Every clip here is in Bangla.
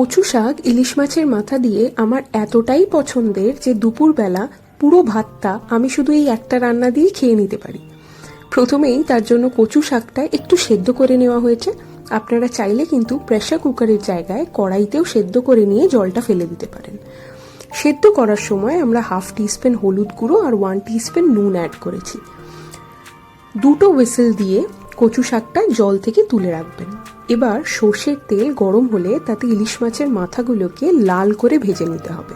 কচু শাক, ইলিশ মাছের মাথা দিয়ে আমার এতটাই পছন্দের যে দুপুরবেলা পুরো ভাতটা আমি শুধু এই একটা রান্না দিয়েই খেয়ে নিতে পারি। প্রথমেই তার জন্য কচু শাকটা একটু সেদ্ধ করে নেওয়া হয়েছে। আপনারা চাইলে কিন্তু প্রেশার কুকারের জায়গায় কড়াইতেও সেদ্ধ করে নিয়ে জলটা ফেলে দিতে পারেন। সেদ্ধ করার সময় আমরা হাফ টিস্পুন হলুদ গুঁড়ো আর ওয়ান টিস্পুন নুন অ্যাড করেছি। দুটো হুইসেল দিয়ে কচু শাকটা জল থেকে তুলে রাখবেন। এবার সর্ষের তেল গরম হলে তাতে ইলিশ মাছের মাথাগুলোকে লাল করে ভেজে নিতে হবে।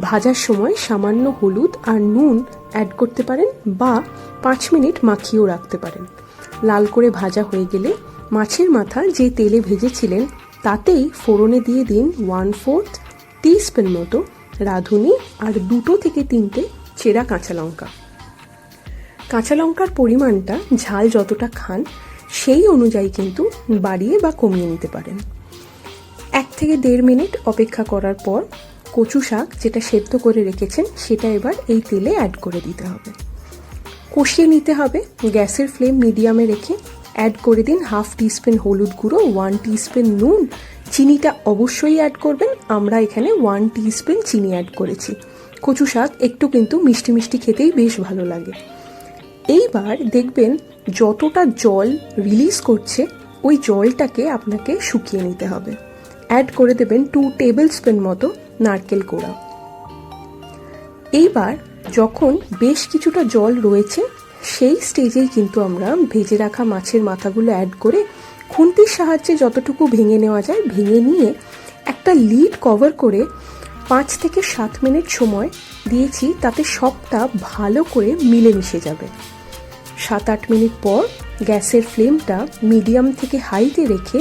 ভাজার সময় সামান্য হলুদ আর নুন অ্যাড করতে পারেন বা পাঁচ মিনিট মাখিয়েও রাখতে পারেন। লাল করে ভাজা হয়ে গেলে মাছের মাথা যে তেলে ভেজেছিলেন তাতেই ফোড়নে দিয়ে দিন ওয়ান ফোর্থ টিস্পুন মতো রাঁধুনি আর দুটো থেকে তিনটে চেরা কাঁচা লঙ্কা। কাঁচা লঙ্কার পরিমাণটা ঝাল যতটা খান সেই অনুযায়ী কিন্তু বাড়িয়ে বা কমিয়ে নিতে পারেন। এক থেকে দেড় মিনিট অপেক্ষা করার পর কচু শাক যেটা সেদ্ধ করে রেখেছেন সেটা এবার এই তেলে অ্যাড করে দিতে হবে। কষিয়ে নিতে হবে, গ্যাসের ফ্লেম মিডিয়ামে রেখে অ্যাড করে দিন হাফ টিস্পুন হলুদ গুঁড়ো, ওয়ান টিস্পুন নুন। চিনিটা অবশ্যই অ্যাড করবেন, আমরা এখানে ওয়ান টিস্পুন চিনি অ্যাড করেছি। কচু শাক একটু কিন্তু মিষ্টি মিষ্টি খেতেই বেশ ভালো লাগে। এইবার দেখবেন যতটা জল রিলিজ করছে, ওই জলটাকে আপনাকে শুকিয়ে নিতে হবে। অ্যাড করে দেবেন টু টেবিল স্পুন মতো নারকেল কোড়া এইবার যখন বেশ কিছুটা জল রয়েছে, সেই স্টেজেই কিন্তু আমরা ভেজে রাখা মাছের মাথাগুলো অ্যাড করে খুন্তির সাহায্যে যতটুকু ভেঙে নেওয়া যায়, ভেঙে নিয়ে একটা লিড কভার করে পাঁচ থেকে সাত মিনিট সময় দিয়েছি, তাতে সবটা ভালো করে মিলেমিশে যাবে। সাত আট মিনিট পর গ্যাসের ফ্লেমটা মিডিয়াম থেকে হাইতে রেখে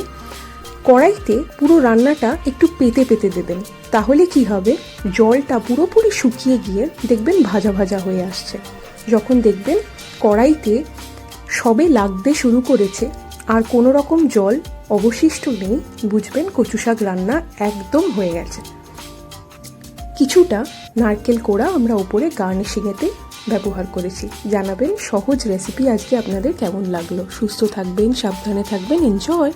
কড়াইতে পুরো রান্নাটা একটু পেতে পেতে দেবেন। তাহলে কি হবে? জলটা পুরোপুরি শুকিয়ে গিয়ে দেখবেন ভাজা ভাজা হয়ে আসছে। যখন দেখবেন কড়াইতে সবে লাগতে শুরু করেছে, আর কোনো রকম জল অবশিষ্ট নেই, বুঝবেন কচু শাক রান্না একদম হয়ে গেছে। কিছুটা নারকেল কোড়া আমরা ওপরে গার্নিশিংয়েতে ব্যবহার করেছি। জানাবেন সহজ রেসিপি আজকে আপনাদের কেমন লাগল। সুস্থ থাকবেন সাবধানে থাকবেন এনজয়